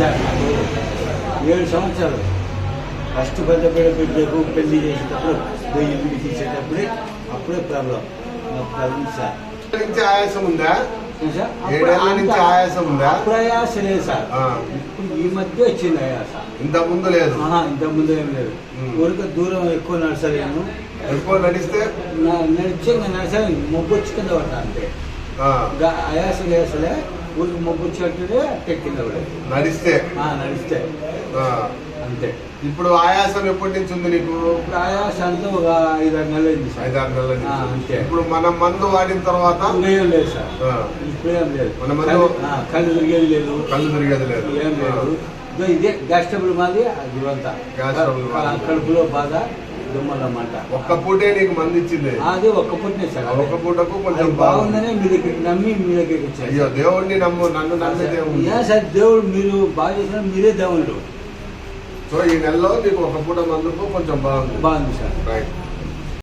నాకు ఏడు సంవత్సరాలు. ఫస్ట్ పెద్ద పెద్ద బిడ్డకు పెళ్ళి చేసేటప్పుడు వెయ్యి ఇల్లు తీసేటప్పుడే అప్పుడే ప్రాబ్లం. నాకు ప్రాబ్లం సార్. నుంచి ఆయాసం ఉందా? నుంచి ఆయాసం ఉందా? అప్పుడు ఆయాస లేదు సార్. ఇప్పుడు ఈ మధ్య వచ్చింది ఆయాస ఇంత ముందు లేదు. ఇంత ముందు ఏం లేదు. ఊరిక దూరం ఎక్కువ నడసలేను ఎక్కువ నడిస్తే? నడిచే నడసాను మొబ్బు వచ్చి కింద పడ్డా అంతే. ఆయాస లేసలే ఊరికి మొబ్బు వచ్చేటప్పుడే అట్టే కింద పడేది నడిస్తే. ఆ, నడిస్తే. అంతే. ఇప్పుడు ఆయాసం ఎప్పటి నుంచి ఉంది నీకు? ఇప్పుడు ఆయాస అంతా ఒక ఐదు ఆరు నెలలు అయింది సార్. ఐదారు నెలల ఆ, నుంచి అంతే. ఇప్పుడు మనం మందు వాడిన తర్వాత? ఇంకేం లేదు సార్. ఇప్పుడేం లేదు. మన మందు- కళ్ళు తిరిగేది లేదు. కళ్ళు తిరిగేది లేదు. ఏం లేదు. ఇదో గ్యాస్ ట్రబుల్ మాది అది ఇవంతా. కడుపులో బాధ. దుమ్మలన్నమాట ఒక్క పూటే నీకు మంది ఇచ్చింది అది ఒక్క పుట్టినే సార్ ఒక్క పూటకు కొంచెం బాగుందనే మీ దగ్గరికి నమ్మి మీ దగ్గరికి వచ్చాను అయ్యో దేవుణ్ణి నమ్ము నన్ను నమ్మి దేవుడు ఏ సార్ దేవుడు మీరు బాగా చేసిన మీరే దేవుళ్ళు. సో ఈ నెలలో నీకు ఒక పూట మందుకు కొంచెం బాగుంది. బాగుంది సార్. రైట్